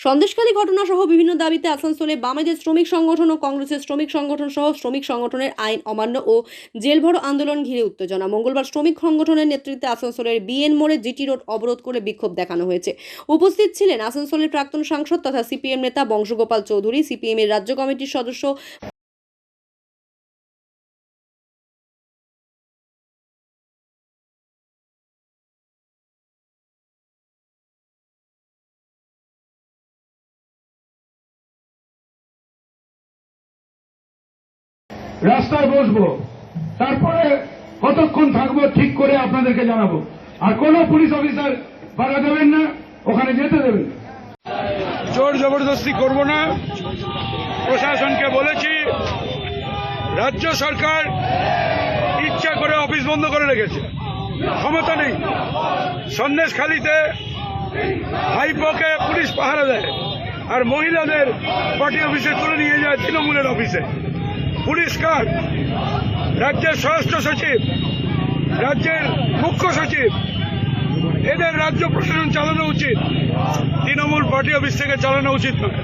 সন্দেশখালী ঘটনা সহ বিভিন্ন দাবিতে আসানসোলে বামেদের শ্রমিক সংগঠন ও কংগ্রেসের শ্রমিক সংগঠন সহ শ্রমিক সংগঠনের আইন অমান্য ও জেল ভরো আন্দোলন ঘিরে উত্তেজনা। মঙ্গলবার শ্রমিক সংগঠনের নেতৃত্বে আসানসোলের বিএন মোড়ে জিটি রোড অবরোধ করে বিক্ষোভ দেখানো হয়েছে। উপস্থিত ছিলেন আসানসোলের প্রাক্তন সাংসদ তথা সিপিএম নেতা বংশগোপাল চৌধুরী, সিপিএমের রাজ্য কমিটির সদস্য রাস্তায় বসবো। তারপরে কতক্ষণ থাকব ঠিক করে আপনাদেরকে জানাব। আর কোন পুলিশ অফিসার বাধা দেবেন না, ওখানে যেতে দেবেন। জোর জবরদস্তি করব না। প্রশাসনকে বলেছি, রাজ্য সরকার ইচ্ছা করে অফিস বন্ধ করে রেখেছে। ক্ষমতা নেই। সন্দেশখালিতে হাইপোকে পুলিশ পাহারা দেয়। আর মহিলাদের পার্টি অফিসে তুলে নিয়ে যায় তৃণমূলের অফিসে। পুলিশ কার রাজ্যের স্বরাষ্ট্র সচিব, রাজ্যের মুখ্য সচিব, এদের রাজ্য প্রশাসন চালানো উচিত। তৃণমূল পার্টি অফিস থেকে চালানো উচিত নয়।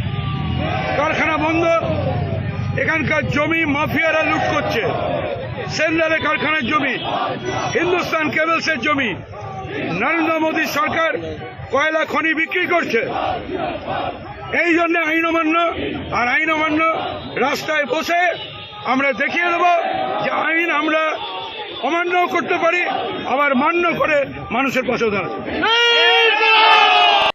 কারখানা বন্ধ, এখানকার জমি মাফিয়ারা লুট করছে। সেন্দারে কারখানার জমি, হিন্দুস্তান কেবলসের জমি। নরেন্দ্র মোদীর সরকার কয়লা খনি বিক্রি করছে। এই জন্য আইন অমান্য আর আইন অমান্য রাস্তায় বসে আমরা দেখিয়ে দেব যে আইন আমরা অমান্যও করতে পারি, আবার মান্য করে মানুষের পাশে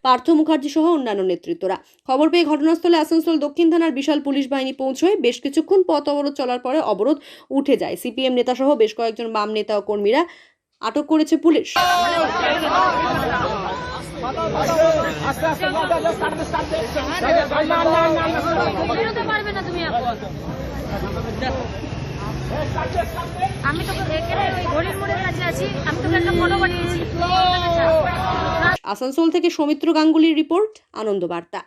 পার্থ মুখার্জি সহ অন্যান্য নেতৃত্বরা। খবর পেয়ে ঘটনাস্থলে আসানসোল দক্ষিণ থানার বিশাল পুলিশ বাহিনী পৌঁছয়। বেশ কিছুক্ষণ পথ অবরোধ চলার পরে অবরোধ উঠে যায়। সিপিএম নেতা সহ বেশ কয়েকজন বাম নেতা ও কর্মীরা আটক করেছে পুলিশ। আসানসোল থেকে সৌমিত্র গাঙ্গুলির রিপোর্ট আনন্দ বার্তা